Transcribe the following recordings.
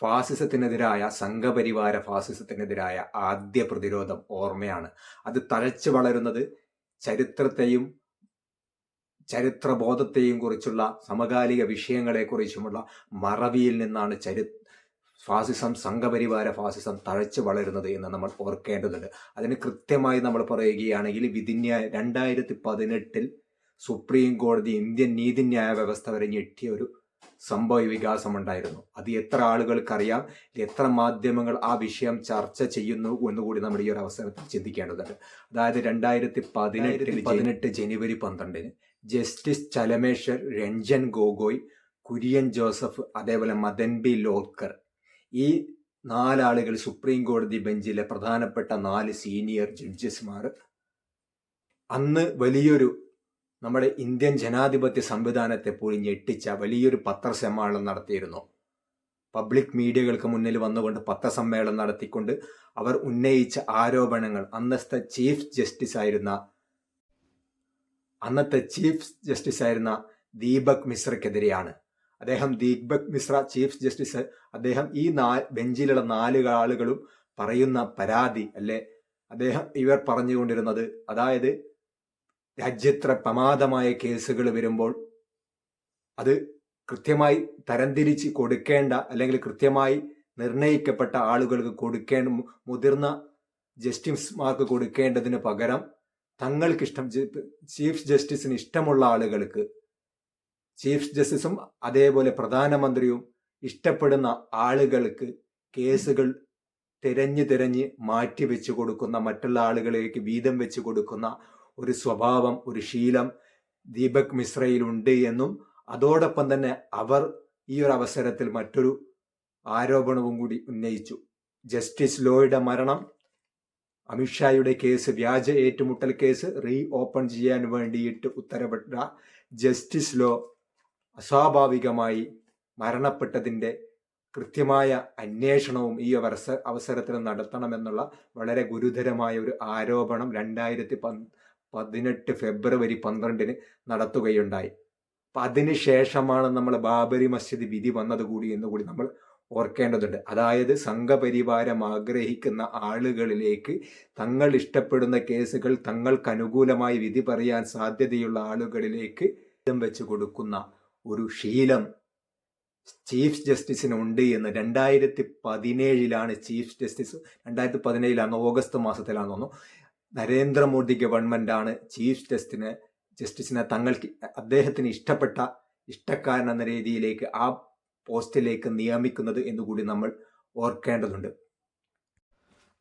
ഫാസിസത്തിനെതിരായ സംഘപരിവാര ഫാസിസത്തിനെതിരായ ആദ്യ പ്രതിരോധം ഓർമ്മയാണ്. അത് തഴച്ചു വളരുന്നത് ചരിത്രത്തെയും ചരിത്രബോധത്തെയും കുറിച്ചുള്ള സമകാലിക വിഷയങ്ങളെക്കുറിച്ചുമുള്ള മറവിയിൽ നിന്നാണ് ചരി ഫാസിസം സംഘപരിവാര ഫാസിസം തഴച്ചു വളരുന്നത് എന്ന് നമ്മൾ ഓർക്കേണ്ടതുണ്ട്. അതിന് കൃത്യമായി നമ്മൾ പറയുകയാണെങ്കിൽ വിധിന്യായ രണ്ടായിരത്തി പതിനെട്ടിൽ സുപ്രീം കോടതി ഇന്ത്യൻ നീതിന്യായ വ്യവസ്ഥ വരെ ഞെട്ടിയ ഒരു സംഭവ വികാസമുണ്ടായിരുന്നു അത് എത്ര ആളുകൾക്കറിയാം? എത്ര മാധ്യമങ്ങൾ ആ വിഷയം ചർച്ച ചെയ്യുന്നു എന്നുകൂടി നമ്മൾ ഈ ഒരു അവസരത്തിൽ ചിന്തിക്കേണ്ടതുണ്ട്. അതായത് രണ്ടായിരത്തി പതിനെട്ടിൽ പതിനെട്ട് ജനുവരി പന്ത്രണ്ടിന് ജസ്റ്റിസ് ചലമേശ്വർ രഞ്ജൻ ഗോഗോയ് കുര്യൻ ജോസഫ് അതേപോലെ മദൻ ബി ലോക്കർ ഈ നാലാളുകൾ സുപ്രീം കോടതി ബെഞ്ചിലെ പ്രധാനപ്പെട്ട നാല് സീനിയർ ജഡ്ജസ്മാർ അന്ന് വലിയൊരു നമ്മുടെ ഇന്ത്യൻ ജനാധിപത്യ സംവിധാനത്തെ പോയി ഞെട്ടിച്ച വലിയൊരു പത്രസമ്മേളനം നടത്തിയിരുന്നു. പബ്ലിക് മീഡിയകൾക്ക് മുന്നിൽ വന്നുകൊണ്ട് പത്രസമ്മേളനം നടത്തിക്കൊണ്ട് അവർ ഉന്നയിച്ച ആരോപണങ്ങൾ. അന്നത്തെ ചീഫ് ജസ്റ്റിസ് ആയിരുന്ന അന്നത്തെ ചീഫ് ജസ്റ്റിസ് ആയിരുന്ന ദീപക് മിശ്രക്കെതിരെയാണ്. അദ്ദേഹം ദീപക് മിശ്ര ചീഫ് ജസ്റ്റിസ് അദ്ദേഹം ഈ നാ ബെഞ്ചിലുള്ള നാല് ആളുകളും പറയുന്ന പരാതി അല്ലെ? അദ്ദേഹം ഇവർ പറഞ്ഞുകൊണ്ടിരുന്നത് അതായത് രാജ്യത്ര പ്രമാദമായ കേസുകൾ വരുമ്പോൾ അത് കൃത്യമായി തരംതിരിച്ച് കൊടുക്കേണ്ട അല്ലെങ്കിൽ കൃത്യമായി നിർണയിക്കപ്പെട്ട ആളുകൾക്ക് കൊടുക്കേണ്ട മുതിർന്ന ജസ്റ്റിസുമാർക്ക് കൊടുക്കേണ്ടതിന് പകരം തങ്ങൾക്ക് ഇഷ്ടം ചീഫ് ജസ്റ്റിസിന് ഇഷ്ടമുള്ള ആളുകൾക്ക് ചീഫ് ജസ്റ്റിസും അതേപോലെ പ്രധാനമന്ത്രിയും ഇഷ്ടപ്പെടുന്ന ആളുകൾക്ക് കേസുകൾ തിരഞ്ഞു തിരഞ്ഞ് മാറ്റി വെച്ചു കൊടുക്കുന്ന മറ്റുള്ള ആളുകളിലേക്ക് വീതം വെച്ചു കൊടുക്കുന്ന ഒരു സ്വഭാവം ഒരു ശീലം ദീപക് മിശ്രയിലുണ്ട് എന്നും അതോടൊപ്പം തന്നെ അവർ ഈ ഒരു അവസരത്തിൽ മറ്റൊരു ആരോപണവും കൂടി ഉന്നയിച്ചു. ജസ്റ്റിസ് ലോയുടെ മരണം അമിത്ഷായുടെ കേസ് വ്യാജ ഏറ്റുമുട്ടൽ കേസ് റീ ഓപ്പൺ ചെയ്യാൻ വേണ്ടിയിട്ട് ഉത്തരവിട്ട ജസ്റ്റിസ് ലോ അസ്വാഭാവികമായി മരണപ്പെട്ടതിന്റെ കൃത്യമായ അന്വേഷണവും ഈ അവസ അവസരത്തിൽ നടത്തണമെന്നുള്ള വളരെ ഗുരുതരമായ ഒരു ആരോപണം രണ്ടായിരത്തി പതിനെട്ട് ഫെബ്രുവരി പന്ത്രണ്ടിന് നടത്തുകയുണ്ടായി. അപ്പം അതിനുശേഷമാണ് നമ്മൾ ബാബരി മസ്ജിദ് വിധി വന്നത് കൂടി എന്നുകൂടി നമ്മൾ ഓർക്കേണ്ടതുണ്ട്. അതായത് സംഘപരിവാരം ആഗ്രഹിക്കുന്ന ആളുകളിലേക്ക് തങ്ങൾ ഇഷ്ടപ്പെടുന്ന കേസുകൾ തങ്ങൾക്ക് അനുകൂലമായി വിധി പറയാൻ സാധ്യതയുള്ള ആളുകളിലേക്ക് വെച്ച് കൊടുക്കുന്ന ഒരു ശീലം ചീഫ് ജസ്റ്റിസിനുണ്ട് എന്ന് രണ്ടായിരത്തി പതിനേഴിലാണ് ചീഫ് ജസ്റ്റിസ് രണ്ടായിരത്തി പതിനേഴിലാണ് ഓഗസ്റ്റ് മാസത്തിലാണെന്ന് തോന്നുന്നു. നരേന്ദ്രമോദി ഗവൺമെന്റാണ് ചീഫ് ജസ്റ്റിന് ജസ്റ്റിസിനെ തങ്ങൾക്ക് അദ്ദേഹത്തിന് ഇഷ്ടപ്പെട്ട ഇഷ്ടക്കാരൻ എന്ന രീതിയിലേക്ക് ആ പോസ്റ്റിലേക്ക് നിയമിക്കുന്നത് എന്നുകൂടി നമ്മൾ ഓർക്കേണ്ടതുണ്ട്.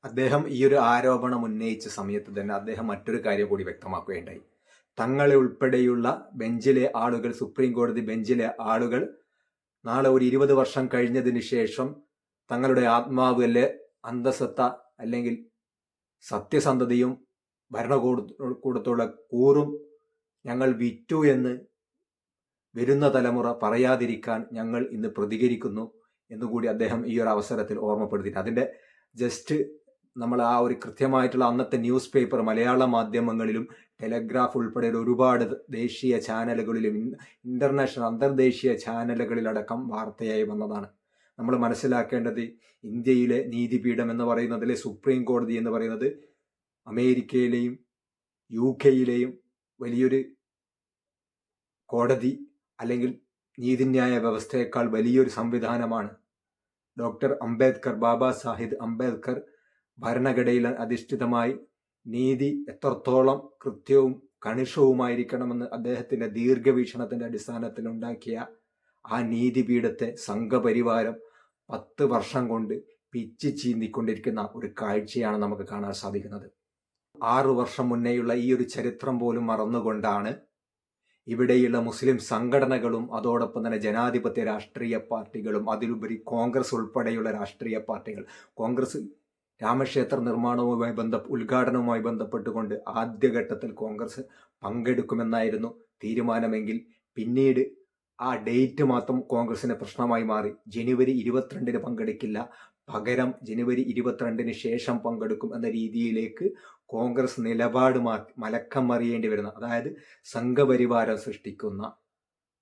അദ്ദേഹം ഈ ഒരു ആരോപണം ഉന്നയിച്ച സമയത്ത് തന്നെ അദ്ദേഹം മറ്റൊരു കാര്യം കൂടി വ്യക്തമാക്കുകയുണ്ടായി. തങ്ങളെ ഉൾപ്പെടെയുള്ള ബെഞ്ചിലെ ആളുകൾ സുപ്രീം കോടതി ബെഞ്ചിലെ ആളുകൾ നാളെ ഒരു ഇരുപത് വർഷം കഴിഞ്ഞതിന് ശേഷം തങ്ങളുടെ ആത്മാവ് അല്ലെ അന്തസത്ത അല്ലെങ്കിൽ സത്യസന്ധതയും ഭരണകൂടത്തോടെ കൂറും ഞങ്ങൾ വിറ്റു എന്ന് വരുന്ന തലമുറ പറയാതിരിക്കാൻ ഞങ്ങൾ ഇന്ന് പ്രതികരിക്കുന്നു എന്നുകൂടി അദ്ദേഹം ഈ ഒരു അവസരത്തിൽ ഓർമ്മപ്പെടുത്തി അതിന്റെ ജസ്റ്റ് നമ്മൾ ആ ഒരു കൃത്യമായിട്ടുള്ള അന്നത്തെ ന്യൂസ് പേപ്പർ മലയാള മാധ്യമങ്ങളിലും ടെലഗ്രാഫ് ഉൾപ്പെടെ ഒരുപാട് ദേശീയ ചാനലുകളിലും ഇന്റർനാഷണൽ അന്തർദേശീയ ചാനലുകളിലടക്കം വാർത്തയായി വന്നതാണ്. നമ്മൾ മനസ്സിലാക്കേണ്ടത് ഇന്ത്യയിലെ നീതിപീഠം എന്ന് പറയുന്നതിലെ സുപ്രീം കോടതി എന്ന് പറയുന്നത് അമേരിക്കയിലെയും യു കെയിലെയും വലിയൊരു കോടതി അല്ലെങ്കിൽ നീതിന്യായ വ്യവസ്ഥയേക്കാൾ വലിയൊരു സംവിധാനമാണ്. ഡോക്ടർ അംബേദ്കർ ബാബാ സാഹിദ് അംബേദ്കർ ഭരണഘടനയിൽ അധിഷ്ഠിതമായി നീതി എത്രത്തോളം കൃത്യവും കണിഷവുമായിരിക്കണമെന്ന് അദ്ദേഹത്തിന്റെ ദീർഘവീക്ഷണത്തിന്റെ അടിസ്ഥാനത്തിൽ ഉണ്ടാക്കിയ ആ നീതിപീഠത്തെ സംഘപരിവാരം പത്ത് വർഷം കൊണ്ട് പിച്ച് ചീന്തിക്കൊണ്ടിരിക്കുന്ന ഒരു കാഴ്ചയാണ് നമുക്ക് കാണാൻ സാധിക്കുന്നത്. ആറു വർഷം മുന്നേയുള്ള ഈ ഒരു ചരിത്രം പോലും മറന്നുകൊണ്ടാണ് ഇവിടെയുള്ള മുസ്ലിം സംഘടനകളും അതോടൊപ്പം തന്നെ ജനാധിപത്യ രാഷ്ട്രീയ പാർട്ടികളും അതിലുപരി കോൺഗ്രസ് ഉൾപ്പെടെയുള്ള രാഷ്ട്രീയ പാർട്ടികൾ. കോൺഗ്രസ് രാമക്ഷേത്ര നിർമ്മാണവുമായി ബന്ധ ഉദ്ഘാടനവുമായി ബന്ധപ്പെട്ടുകൊണ്ട് ആദ്യഘട്ടത്തിൽ കോൺഗ്രസ് പങ്കെടുക്കുമെന്നായിരുന്നു തീരുമാനമെങ്കിൽ പിന്നീട് ആ ഡേറ്റ് മാത്രം കോൺഗ്രസിന് പ്രശ്നമായി മാറി. ജനുവരി ഇരുപത്തിരണ്ടിന് പങ്കെടുക്കില്ല. പകരം ജനുവരി ഇരുപത്തിരണ്ടിന് ശേഷം പങ്കെടുക്കും എന്ന രീതിയിലേക്ക് കോൺഗ്രസ് നിലപാട് മാറ്റി മലക്കം മറിയേണ്ടി വരുന്ന അതായത് സംഘപരിവാരം സൃഷ്ടിക്കുന്ന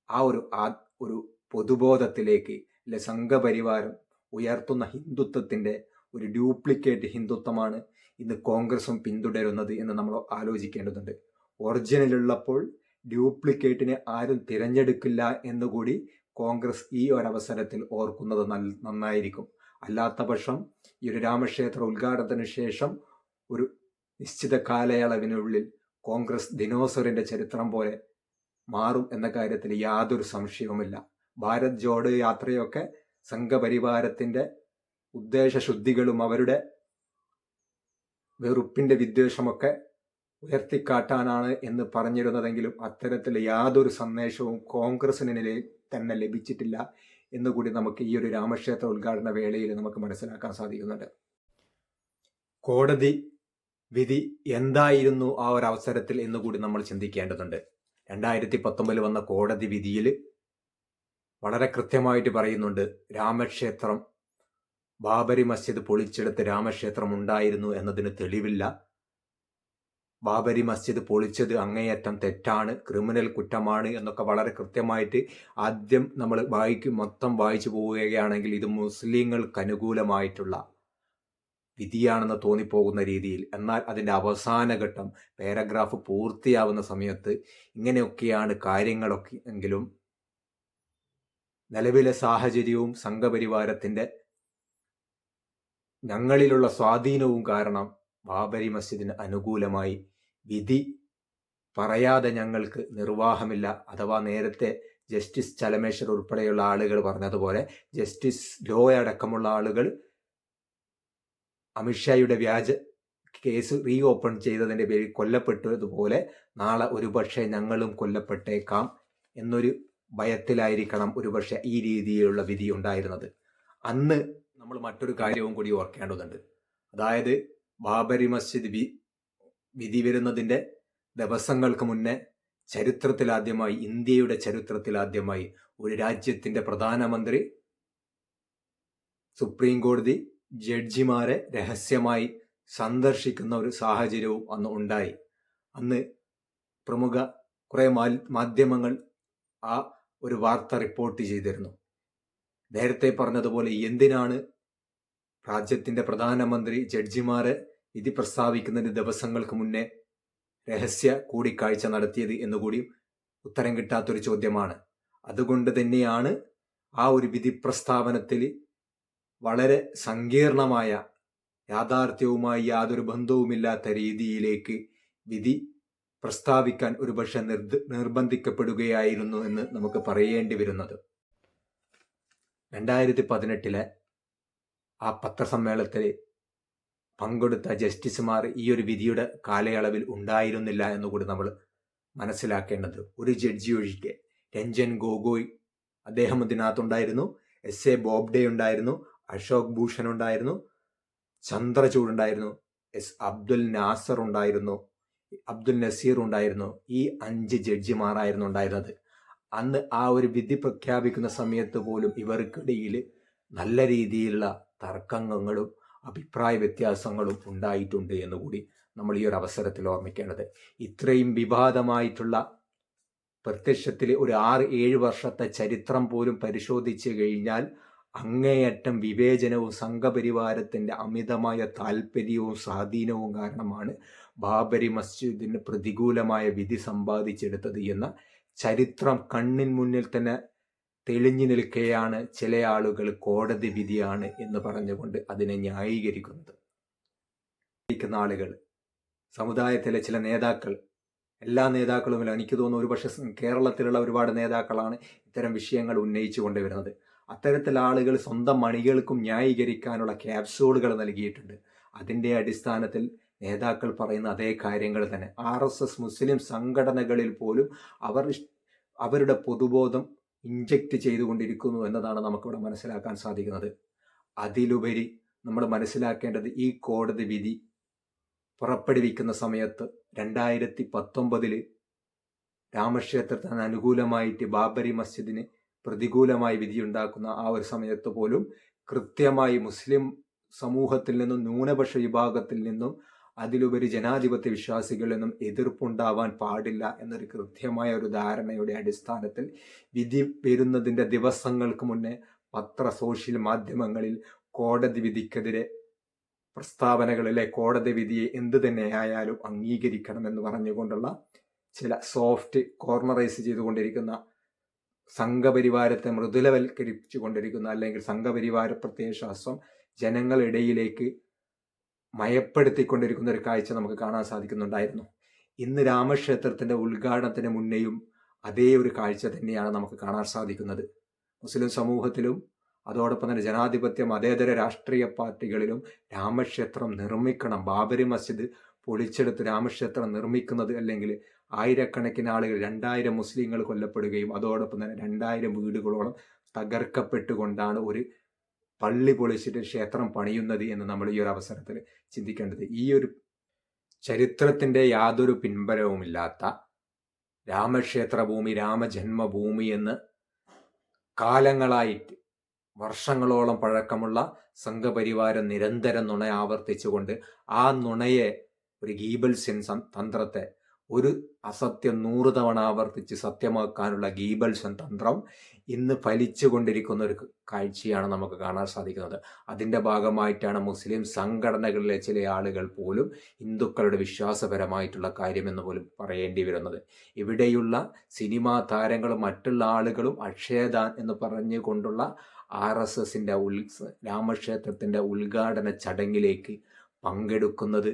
ആ ഒരു ആ ഒരു പൊതുബോധത്തിലേക്ക് അല്ലെ സംഘപരിവാരം ഉയർത്തുന്ന ഹിന്ദുത്വത്തിന്റെ ഒരു ഡ്യൂപ്ലിക്കേറ്റ് ഹിന്ദുത്വമാണ് ഇന്ന് കോൺഗ്രസും പിന്തുടരുന്നത് എന്ന് നമ്മൾ ആലോചിക്കേണ്ടതുണ്ട്. ഒറിജിനൽ ഉള്ളപ്പോൾ ഡ്യൂപ്ലിക്കേറ്റിനെ ആരും തിരഞ്ഞെടുക്കില്ല എന്നുകൂടി കോൺഗ്രസ് ഈ ഒരവസരത്തിൽ ഓർക്കുന്നത് നന്നായിരിക്കും. അല്ലാത്ത പക്ഷം ഈ ഒരു രാമക്ഷേത്ര ഉദ്ഘാടനത്തിന് ശേഷം ഒരു നിശ്ചിത കാലയളവിനുള്ളിൽ കോൺഗ്രസ് ദിനോസറിന്റെ ചരിത്രം പോലെ മാറും എന്ന കാര്യത്തിൽ യാതൊരു സംശയവുമില്ല. ഭാരത് ജോഡ് യാത്രയൊക്കെ സംഘപരിവാരത്തിന്റെ ഉദ്ദേശശുദ്ധികളും അവരുടെ വെറുപ്പിന്റെ വിദ്വേഷമൊക്കെ ഉയർത്തിക്കാട്ടാനാണ് എന്ന് പറഞ്ഞിരുന്നതെങ്കിലും അത്തരത്തിൽ യാതൊരു സന്ദേശവും കോൺഗ്രസിന് തന്നെ ലഭിച്ചിട്ടില്ല എന്നുകൂടി നമുക്ക് ഈ ഒരു രാമക്ഷേത്ര ഉദ്ഘാടന വേളയിൽ നമുക്ക് മനസ്സിലാക്കാൻ സാധിക്കുന്നുണ്ട്. കോടതി വിധി എന്തായിരുന്നു ആ ഒരു അവസരത്തിൽ എന്നുകൂടി നമ്മൾ ചിന്തിക്കേണ്ടതുണ്ട്. രണ്ടായിരത്തി പത്തൊമ്പതിൽ വന്ന കോടതി വിധിയിൽ വളരെ കൃത്യമായിട്ട് പറയുന്നുണ്ട് രാമക്ഷേത്രം ബാബരി മസ്ജിദ് പൊളിച്ചെടുത്ത് രാമക്ഷേത്രം ഉണ്ടായിരുന്നു എന്നതിന് തെളിവില്ല. ബാബരി മസ്ജിദ് പൊളിച്ചത് അങ്ങേയറ്റം തെറ്റാണ് ക്രിമിനൽ കുറ്റമാണ് എന്നൊക്കെ വളരെ കൃത്യമായിട്ട് ആദ്യം നമ്മൾ വായിക്കും മൊത്തം വായിച്ചു പോവുകയാണെങ്കിൽ ഇത് മുസ്ലിങ്ങൾക്ക് അനുകൂലമായിട്ടുള്ള വിധിയാണെന്ന് തോന്നിപ്പോകുന്ന രീതിയിൽ. എന്നാൽ അതിന്റെ അവസാന ഘട്ടം പാരഗ്രാഫ് പൂർത്തിയാവുന്ന സമയത്ത് ഇങ്ങനെയൊക്കെയാണ് കാര്യങ്ങളൊക്കെ എങ്കിലും നിലവിലെ സാഹചര്യവും സംഘപരിവാരത്തിന്റെ ഞങ്ങളിലുള്ള സ്വാധീനവും കാരണം ബാബരി മസ്ജിദിന് അനുകൂലമായി വിധി പറയാതെ ഞങ്ങൾക്ക് നിർവാഹമില്ല. അഥവാ നേരത്തെ ജസ്റ്റിസ് ചലമേശ്വർ ഉൾപ്പെടെയുള്ള ആളുകൾ പറഞ്ഞതുപോലെ ജസ്റ്റിസ് ലോ അടക്കമുള്ള ആളുകൾ അമിത്ഷായുടെ വ്യാജ കേസ് റീ ഓപ്പൺ ചെയ്തതിന്റെ പേരിൽ കൊല്ലപ്പെട്ടതുപോലെ നാളെ ഒരുപക്ഷെ ഞങ്ങളും കൊല്ലപ്പെട്ടേക്കാം എന്നൊരു ഭയത്തിലായിരിക്കണം ഒരുപക്ഷെ ഈ രീതിയിലുള്ള വിധി ഉണ്ടായിരുന്നത്. അന്ന് നമ്മൾ മറ്റൊരു കാര്യവും കൂടി ഓർക്കേണ്ടതുണ്ട്. അതായത് ബാബരി മസ്ജിദ് വി വിധി വരുന്നതിന്റെ ദിവസങ്ങൾക്ക് മുന്നേ ചരിത്രത്തിലാദ്യമായി ഇന്ത്യയുടെ ചരിത്രത്തിലാദ്യമായി ഒരു രാജ്യത്തിന്റെ പ്രധാനമന്ത്രി സുപ്രീം കോടതി ജഡ്ജിമാരെ രഹസ്യമായി സന്ദർശിക്കുന്ന ഒരു സാഹചര്യവും അന്ന് ഉണ്ടായി. അന്ന് പ്രമുഖ കുറെ മാധ്യമങ്ങൾ ആ ഒരു വാർത്ത റിപ്പോർട്ട് ചെയ്തിരുന്നു. നേരത്തെ പറഞ്ഞതുപോലെ എന്തിനാണ് രാജ്യത്തിന്റെ പ്രധാനമന്ത്രി ജഡ്ജിമാരെ വിധി പ്രസ്താവിക്കുന്നതിന് ദിവസങ്ങൾക്ക് മുന്നേ രഹസ്യ കൂടിക്കാഴ്ച നടത്തിയത് എന്നുകൂടി ഉത്തരം കിട്ടാത്തൊരു ചോദ്യമാണ്. അതുകൊണ്ട് തന്നെയാണ് ആ ഒരു വിധി പ്രസ്താവനത്തിൽ വളരെ സങ്കീർണമായ യാഥാർത്ഥ്യവുമായി യാതൊരു ബന്ധവുമില്ലാത്ത രീതിയിലേക്ക് വിധി പ്രസ്താവിക്കാൻ ഒരുപക്ഷെ നിർദ് നിർബന്ധിക്കപ്പെടുകയായിരുന്നു എന്ന് നമുക്ക് പറയേണ്ടി വരുന്നത്. രണ്ടായിരത്തി പതിനെട്ടിലെ ആ പത്രസമ്മേളനത്തിൽ പങ്കെടുത്ത ജസ്റ്റിസുമാർ ഈ ഒരു വിധിയുടെ കാലയളവിൽ ഉണ്ടായിരുന്നില്ല എന്നുകൂടി നമ്മൾ മനസ്സിലാക്കേണ്ടത്. ഒരു ജഡ്ജി ഒഴികെ രഞ്ജൻ ഗോഗോയ് അദ്ദേഹം ഇതിനകത്തുണ്ടായിരുന്നു. എസ് എ ബോബ്ഡെ ഉണ്ടായിരുന്നു. അശോക് ഭൂഷൺ ഉണ്ടായിരുന്നു. ചന്ദ്രചൂഡ് ഉണ്ടായിരുന്നു. എസ് അബ്ദുൽ നാസർ ഉണ്ടായിരുന്നു. അബ്ദുൽ നസീർ ഉണ്ടായിരുന്നു. ഈ അഞ്ച് ജഡ്ജിമാരായിരുന്നു ഉണ്ടായിരുന്നത്. അന്ന് ആ ഒരു വിധി പ്രഖ്യാപിക്കുന്ന സമയത്ത് പോലും ഇവർക്കിടയിൽ നല്ല രീതിയിലുള്ള തർക്കങ്ങളും അഭിപ്രായ വ്യത്യാസങ്ങളും ഉണ്ടായിട്ടുണ്ട് എന്നുകൂടി നമ്മൾ ഈ ഒരു അവസരത്തിൽ ഓർമ്മിക്കേണ്ടത്. ഇത്രയും വിവാദമായിട്ടുള്ള പ്രത്യക്ഷത്തിൽ ഒരു ആറ് ഏഴ് വർഷത്തെ ചരിത്രം പോലും പരിശോധിച്ച് കഴിഞ്ഞാൽ അങ്ങേയറ്റം വിവേചനവും സംഘപരിവാരത്തിന്റെ അമിതമായ താല്പര്യവും സ്വാധീനവും കാരണമാണ് ബാബരി മസ്ജിദിന് പ്രതികൂലമായ വിധി സമ്പാദിച്ചെടുത്തത് എന്ന ചരിത്രം കണ്ണിൻ മുന്നിൽ തന്നെ തെളിഞ്ഞു നിൽക്കുകയാണ് ചില ആളുകൾ കോടതി വിധിയാണ് എന്ന് പറഞ്ഞുകൊണ്ട് അതിനെ ന്യായീകരിക്കുന്നത്. ആളുകൾ സമുദായത്തിലെ ചില നേതാക്കൾ എല്ലാ നേതാക്കളുമില്ല എനിക്ക് തോന്നുന്നു ഒരുപക്ഷെ കേരളത്തിലുള്ള ഒരുപാട് നേതാക്കളാണ് ഇത്തരം വിഷയങ്ങൾ ഉന്നയിച്ചു കൊണ്ടുവരുന്നത് അത്തരത്തിൽ ആളുകൾ സ്വന്തം മണികൾക്കും ന്യായീകരിക്കാനുള്ള ക്യാപ്സൂളുകൾ നൽകിയിട്ടുണ്ട്. അതിന്റെ അടിസ്ഥാനത്തിൽ നേതാക്കൾ പറയുന്ന അതേ കാര്യങ്ങൾ തന്നെ. ആർ എസ് എസ് മുസ്ലിം സംഘടനകളിൽ പോലും അവർ അവരുടെ പൊതുബോധം ഇഞ്ചക്റ്റ് ചെയ്തുകൊണ്ടിരിക്കുന്നു എന്നതാണ് നമുക്കിവിടെ മനസ്സിലാക്കാൻ സാധിക്കുന്നത്. അതിലുപരി നമ്മൾ മനസ്സിലാക്കേണ്ടത് ഈ കോടതി വിധി പുറപ്പെടുവിക്കുന്ന സമയത്ത് രണ്ടായിരത്തി പത്തൊമ്പതിൽ രാമക്ഷേത്രത്തിന് അനുകൂലമായിട്ട് ബാബരി മസ്ജിദിന് പ്രതികൂലമായി വിധിയുണ്ടാക്കുന്ന ആ ഒരു സമയത്ത് പോലും കൃത്യമായി മുസ്ലിം സമൂഹത്തിൽ നിന്നും ന്യൂനപക്ഷ വിഭാഗത്തിൽ നിന്നും അതിലുപരി ജനാധിപത്യ വിശ്വാസികളൊന്നും എതിർപ്പുണ്ടാവാൻ പാടില്ല എന്നൊരു കൃത്യമായ ഒരു ധാരണയുടെ അടിസ്ഥാനത്തിൽ വിധി വരുന്നതിന്റെ ദിവസങ്ങൾക്ക് മുന്നേ പത്ര സോഷ്യൽ മാധ്യമങ്ങളിൽ കോടതി വിധിക്കെതിരെ പ്രസ്താവനകളിലെ കോടതി വിധിയെ എന്ത് തന്നെയായാലും അംഗീകരിക്കണമെന്ന് പറഞ്ഞുകൊണ്ടുള്ള ചില സോഫ്റ്റ് കോർണറൈസ് ചെയ്തുകൊണ്ടിരിക്കുന്ന സംഘപരിവാരത്തെ മൃദുലവൽക്കരിച്ചു കൊണ്ടിരിക്കുന്ന അല്ലെങ്കിൽ സംഘപരിവാര പ്രത്യയശാസ്ത്രം ജനങ്ങളിടയിലേക്ക് മയപ്പെടുത്തിക്കൊണ്ടിരിക്കുന്ന ഒരു കാഴ്ച നമുക്ക് കാണാൻ സാധിക്കുന്നുണ്ടായിരുന്നു. ഇന്ന് രാമക്ഷേത്രത്തിന്റെ ഉദ്ഘാടനത്തിന് മുന്നേയും അതേ ഒരു കാഴ്ച തന്നെയാണ് നമുക്ക് കാണാൻ സാധിക്കുന്നത്. മുസ്ലിം സമൂഹത്തിലും അതോടൊപ്പം തന്നെ ജനാധിപത്യ മതേതര രാഷ്ട്രീയ പാർട്ടികളിലും രാമക്ഷേത്രം നിർമ്മിക്കണം. ബാബരി മസ്ജിദ് പൊളിച്ചെടുത്ത് രാമക്ഷേത്രം നിർമ്മിക്കുന്നത് അല്ലെങ്കിൽ ആയിരക്കണക്കിന് ആളുകൾ രണ്ടായിരം മുസ്ലിങ്ങൾ കൊല്ലപ്പെടുകയും അതോടൊപ്പം തന്നെ രണ്ടായിരം വീടുകളോളം തകർക്കപ്പെട്ടുകൊണ്ടാണ് ഒരു പള്ളി പൊളിച്ചിട്ട് ക്ഷേത്രം പണിയുന്നത് എന്ന് നമ്മൾ ഈ ഒരു അവസരത്തിൽ ചിന്തിക്കേണ്ടത്. ഈ ഒരു ചരിത്രത്തിന്റെ യാതൊരു പിൻബലവുമില്ലാത്ത രാമക്ഷേത്ര ഭൂമി രാമജന്മഭൂമി എന്ന് കാലങ്ങളായിട്ട് വർഷങ്ങളോളം പഴക്കമുള്ള സംഘപരിവാരം നിരന്തരം നുണ ആവർത്തിച്ചുകൊണ്ട് ആ നുണയെ ഒരു ഗീബൽസിൻ തന്ത്രത്തെ ഒരു അസത്യം നൂറ് തവണ ആവർത്തിച്ച് സത്യമാക്കാനുള്ള ഗീബൽസൻ തന്ത്രം ഇന്ന് ഫലിച്ചുകൊണ്ടിരിക്കുന്ന ഒരു കാഴ്ചയാണ് നമുക്ക് കാണാൻ സാധിക്കുന്നത്. അതിന്റെ ഭാഗമായിട്ടാണ് മുസ്ലിം സംഘടനകളിലെ ചില ആളുകൾ പോലും ഹിന്ദുക്കളുടെ വിശ്വാസപരമായിട്ടുള്ള കാര്യമെന്ന് പോലും പറയേണ്ടി വരുന്നത്. ഇവിടെയുള്ള സിനിമാ താരങ്ങളും മറ്റുള്ള ആളുകളും അക്ഷയദാൻ എന്ന് പറഞ്ഞുകൊണ്ടുള്ള ആർ എസ് എസിന്റെ ഉൽ രാമക്ഷേത്രത്തിന്റെ ഉദ്ഘാടന ചടങ്ങിലേക്ക് പങ്കെടുക്കുന്നത്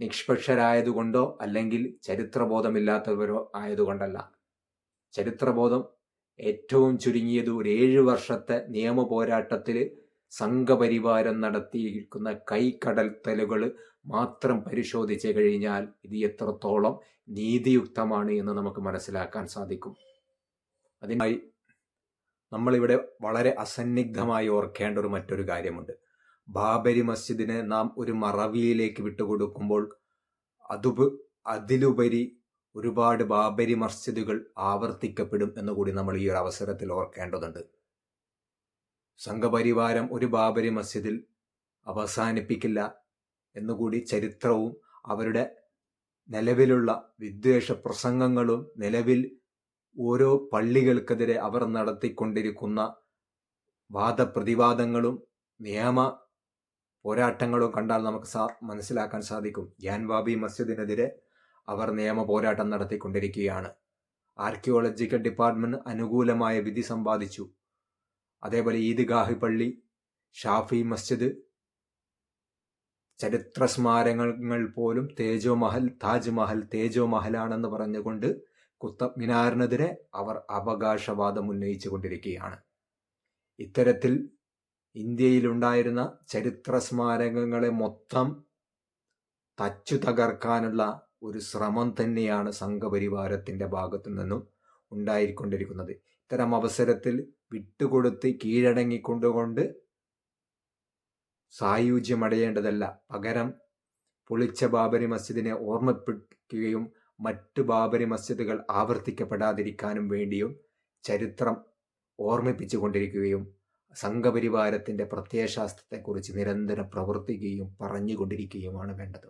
നിഷ്പക്ഷരായതുകൊണ്ടോ അല്ലെങ്കിൽ ചരിത്രബോധമില്ലാത്തവരോ ആയതുകൊണ്ടല്ല. ചരിത്രബോധം ഏറ്റവും ചുരുങ്ങിയത് ഒരു ഏഴ് വർഷത്തെ നിയമ പോരാട്ടത്തിൽ സംഘപരിവാരം നടത്തിയിരിക്കുന്ന കൈക്കടൽത്തലുകൾ മാത്രം പരിശോധിച്ചു കഴിഞ്ഞാൽ ഇത് എത്രത്തോളം നീതിയുക്തമാണ് എന്ന് നമുക്ക് മനസ്സിലാക്കാൻ സാധിക്കും. അതിനായി നമ്മളിവിടെ വളരെ അസന്നിഗ്ധമായി ഓർക്കേണ്ട ഒരു മറ്റൊരു കാര്യമുണ്ട്. ബാബരി മസ്ജിദിനെ നാം ഒരു മറവിയിലേക്ക് വിട്ടുകൊടുക്കുമ്പോൾ അതുപ അതിലുപരി ഒരുപാട് ബാബരി മസ്ജിദുകൾ ആവർത്തിക്കപ്പെടും എന്നുകൂടി നമ്മൾ ഈ ഒരു അവസരത്തിൽ ഓർക്കേണ്ടതുണ്ട്. സംഘപരിവാരം ഒരു ബാബരി മസ്ജിദിൽ അവസാനിപ്പിക്കില്ല എന്നുകൂടി ചരിത്രവും അവരുടെ നിലവിലുള്ള വിദ്വേഷ പ്രസംഗങ്ങളും നിലവിൽ ഓരോ പള്ളികൾക്കെതിരെ അവർ നടത്തിക്കൊണ്ടിരിക്കുന്ന വാദപ്രതിവാദങ്ങളും നിയമ പോരാട്ടങ്ങളും കണ്ടാൽ നമുക്ക് മനസ്സിലാക്കാൻ സാധിക്കും. ജാൻവാബി മസ്ജിദിനെതിരെ അവർ നിയമ പോരാട്ടം നടത്തിക്കൊണ്ടിരിക്കുകയാണ്. ആർക്കിയോളജിക്കൽ ഡിപ്പാർട്ട്മെന്റ് അനുകൂലമായ വിധി സമ്പാദിച്ചു. അതേപോലെ ഈദ്ഗാഹി പള്ളി ഷാഫി മസ്ജിദ് ചരിത്ര സ്മാരകങ്ങൾ പോലും തേജോ മഹൽ താജ്മഹൽ തേജോ മഹലാണെന്ന് പറഞ്ഞുകൊണ്ട് കുത്തബ് മിനാറിനെതിരെ അവർ അവകാശവാദം ഉന്നയിച്ചു കൊണ്ടിരിക്കുകയാണ് ഇത്തരത്തിൽ ഇന്ത്യയിലുണ്ടായിരുന്ന ചരിത്ര സ്മാരകങ്ങളെ മൊത്തം തച്ചു തകർക്കാനുള്ള ഒരു ശ്രമം തന്നെയാണ് സംഘപരിവാരത്തിന്റെ ഭാഗത്തു നിന്നും ഉണ്ടായിക്കൊണ്ടിരിക്കുന്നത്. ഇത്തരം അവസരത്തിൽ വിട്ടുകൊടുത്ത് കീഴടങ്ങിക്കൊണ്ടുകൊണ്ട് സായുജ്യമടയേണ്ടതല്ല. പകരം പൊളിച്ച ബാബരി മസ്ജിദിനെ ഓർമ്മപ്പെടുത്തുകയും മറ്റു ബാബരി മസ്ജിദുകൾ ആവർത്തിക്കപ്പെടാതിരിക്കാനും വേണ്ടിയും ചരിത്രം ഓർമ്മിപ്പിച്ചുകൊണ്ടിരിക്കുകയും സംഘപരിവാരത്തിന്റെ പ്രത്യയശാസ്ത്രത്തെക്കുറിച്ച് നിരന്തരം പ്രവർത്തിക്കുകയും പറഞ്ഞുകൊണ്ടിരിക്കുകയുമാണ് വേണ്ടത്.